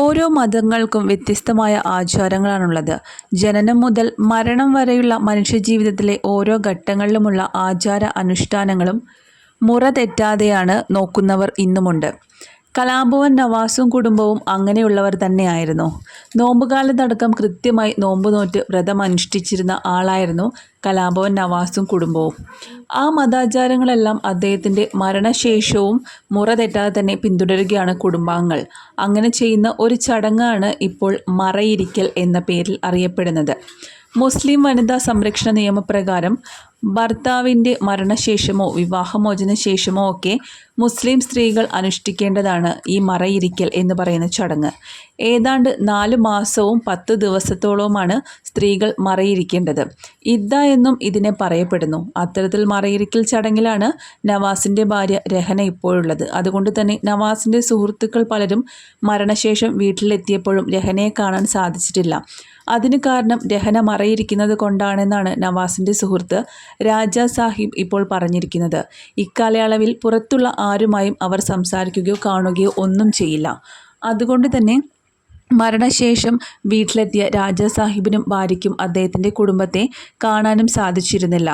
ഓരോ മതങ്ങൾക്കും വ്യത്യസ്തമായ ആചാരങ്ങളാണുള്ളത്. ജനനം മുതൽ മരണം വരെയുള്ള മനുഷ്യജീവിതത്തിലെ ഓരോ ഘട്ടങ്ങളിലുമുള്ള ആചാര അനുഷ്ഠാനങ്ങളും മുറ തെറ്റാതെയാണ് നോക്കുന്നവർ ഇന്നുമുണ്ട്. കലാഭവൻ നവാസും കുടുംബവും അങ്ങനെയുള്ളവർ തന്നെയായിരുന്നു. നോമ്പുകാലത്തടക്കം കൃത്യമായി നോമ്പ് നോറ്റ് വ്രതം അനുഷ്ഠിച്ചിരുന്ന ആളായിരുന്നു കലാഭവൻ നവാസും കുടുംബവും. ആ മതാചാരങ്ങളെല്ലാം അദ്ദേഹത്തിന്റെ മരണശേഷവും മുറ തെറ്റാതെ തന്നെ പിന്തുടരുകയാണ് കുടുംബാംഗങ്ങൾ. അങ്ങനെ ചെയ്യുന്ന ഒരു ചടങ്ങാണ് ഇപ്പോൾ മറയിരിക്കൽ എന്ന പേരിൽ അറിയപ്പെടുന്നത്. മുസ്ലിം വനിതാ സംരക്ഷണ നിയമപ്രകാരം ഭർത്താവിന്റെ മരണശേഷമോ വിവാഹമോചന ശേഷമോ ഒക്കെ മുസ്ലിം സ്ത്രീകൾ അനുഷ്ഠിക്കേണ്ടതാണ് ഈ മറയിരിക്കൽ എന്ന് പറയുന്ന ചടങ്ങ്. ഏതാണ്ട് നാല് മാസവും പത്ത് ദിവസത്തോളവുമാണ് സ്ത്രീകൾ മറയിരിക്കേണ്ടത്. ഇദ്ദ എന്നും ഇതിനെ പറയപ്പെടുന്നു. അത്തരത്തിൽ മറയിരിക്കൽ ചടങ്ങിലാണ് നവാസിന്റെ ഭാര്യ രഹന ഇപ്പോഴുള്ളത്. അതുകൊണ്ട് തന്നെ നവാസിന്റെ സുഹൃത്തുക്കൾ പലരും മരണശേഷം വീട്ടിലെത്തിയപ്പോഴും രഹനയെ കാണാൻ സാധിച്ചിട്ടില്ല. അതിന് കാരണം രഹന മറയിരിക്കുന്നത് കൊണ്ടാണെന്നാണ് നവാസിന്റെ സുഹൃത്ത് രാജ സാഹിബ് ഇപ്പോൾ പറഞ്ഞിരിക്കുന്നത്. ഇക്കാലയളവിൽ പുറത്തുള്ള ആരുമായും അവർ സംസാരിക്കുകയോ കാണുകയോ ഒന്നും ചെയ്യില്ല. അതുകൊണ്ട് തന്നെ മരണശേഷം വീട്ടിലെത്തിയ രാജാസാഹിബിനും ഭാര്യയ്ക്കും അദ്ദേഹത്തിന്റെ കുടുംബത്തെ കാണാനും സാധിച്ചിരുന്നില്ല.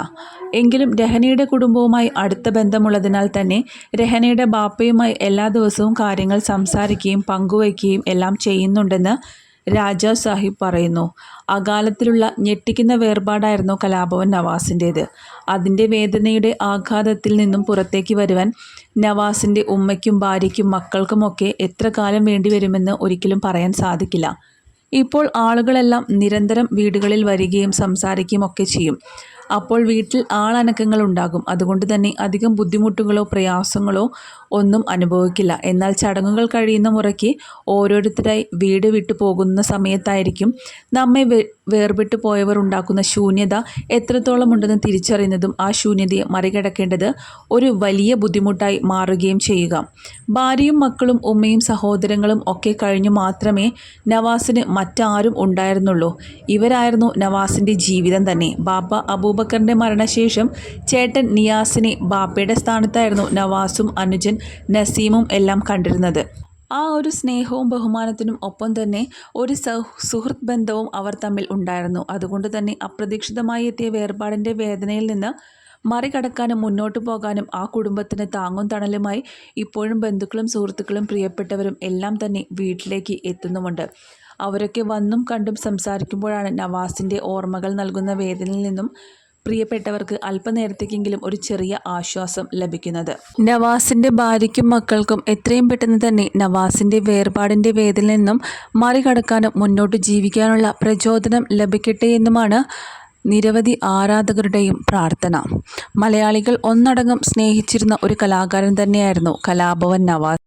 എങ്കിലും രഹനയുടെ കുടുംബവുമായി അടുത്ത ബന്ധമുള്ളതിനാൽ തന്നെ രഹനയുടെ ബാപ്പയുമായി എല്ലാ ദിവസവും കാര്യങ്ങൾ സംസാരിക്കുകയും പങ്കുവയ്ക്കുകയും എല്ലാം ചെയ്യുന്നുണ്ടെന്ന് രാജാ സാഹിബ് പറയുന്നു അകാലത്തിലുള്ള ഞെട്ടിക്കുന്ന വേർപാടായിരുന്നു കലാഭവൻ നവാസിന്റേത് അതിന്റെ വേദനയുടെ ആഘാതത്തിൽ നിന്നും പുറത്തേക്ക് വരുവാൻ നവാസിന്റെ ഉമ്മയ്ക്കും ഭാര്യയ്ക്കും മക്കൾക്കുമൊക്കെ എത്ര കാലം വേണ്ടി വരുമെന്ന് ഒരിക്കലും പറയാൻ സാധിക്കില്ല. ഇപ്പോൾ ആളുകളെല്ലാം നിരന്തരം വീടുകളിൽ വരികയും സംസാരിക്കുകയും ഒക്കെ ചെയ്യും. അപ്പോൾ വീട്ടിൽ ആളനക്കങ്ങൾ ഉണ്ടാകും അതുകൊണ്ട് തന്നെ അധികം ബുദ്ധിമുട്ടുകളോ പ്രയാസങ്ങളോ ഒന്നും അനുഭവിക്കില്ല. എന്നാൽ ചടങ്ങുകൾ കഴിയുന്ന മുറയ്ക്ക് ഓരോരുത്തരായി വീട് വിട്ടു പോകുന്ന സമയത്തായിരിക്കും നമ്മെ വേർപെട്ടു പോയവർ ഉണ്ടാക്കുന്ന ശൂന്യത എത്രത്തോളം ഉണ്ടെന്ന് തിരിച്ചറിയുന്നതും ആ ശൂന്യതയെ മറികടക്കേണ്ടത് ഒരു വലിയ ബുദ്ധിമുട്ടായി മാറുകയും ചെയ്യുക. ഭാര്യയും മക്കളും ഉമ്മയും സഹോദരങ്ങളും ഒക്കെ കഴിഞ്ഞു മാത്രമേ നവാസിന് മറ്റാരും ഉണ്ടായിരുന്നുള്ളൂ. ഇവരായിരുന്നു നവാസിന്റെ ജീവിതം തന്നെ. ബാബ ബാപ്പ അബൂബക്കറിന്റെ മരണശേഷം ചേട്ടൻ നിയാസിനെ ബാപ്പയുടെ സ്ഥാനത്തായിരുന്നു നവാസും അനുജൻ നസീമും എല്ലാം കണ്ടിരുന്നത്. ആ ഒരു സ്നേഹവും ബഹുമാനത്തിനും ഒപ്പം തന്നെ ഒരു സുഹൃത്ത് ബന്ധവും അവർ തമ്മിൽ ഉണ്ടായിരുന്നു. അതുകൊണ്ട് തന്നെ അപ്രതീക്ഷിതമായി എത്തിയ വേർപാടിന്റെ വേദനയിൽ നിന്ന് മറികടക്കാനും മുന്നോട്ട് പോകാനും ആ കുടുംബത്തിന് താങ്ങും തണലുമായി ഇപ്പോഴും ബന്ധുക്കളും സുഹൃത്തുക്കളും പ്രിയപ്പെട്ടവരും എല്ലാം തന്നെ വീട്ടിലേക്ക് എത്തുന്നുമുണ്ട്. അവരൊക്കെ വന്നും കണ്ടും സംസാരിക്കുമ്പോഴാണ് നവാസിന്റെ ഓർമ്മകൾ നൽകുന്ന വേദനയിൽ നിന്നും പ്രിയപ്പെട്ടവർക്ക് അല്പനേരത്തേക്കെങ്കിലും ഒരു ചെറിയ ആശ്വാസം ലഭിക്കുന്നത്. നവാസിന്റെ ഭാര്യയ്ക്കും മക്കൾക്കും എത്രയും പെട്ടെന്ന് തന്നെ നവാസിന്റെ വേർപാടിന്റെ വേദിൽ നിന്നും മറികടക്കാനും മുന്നോട്ട് ജീവിക്കാനുള്ള പ്രചോദനം ലഭിക്കട്ടെ എന്നുമാണ് നിരവധി ആരാധകരുടെയും പ്രാർത്ഥന. മലയാളികൾ ഒന്നടങ്കം സ്നേഹിച്ചിരുന്ന ഒരു കലാകാരൻ തന്നെയായിരുന്നു കലാഭവൻ നവാസ്.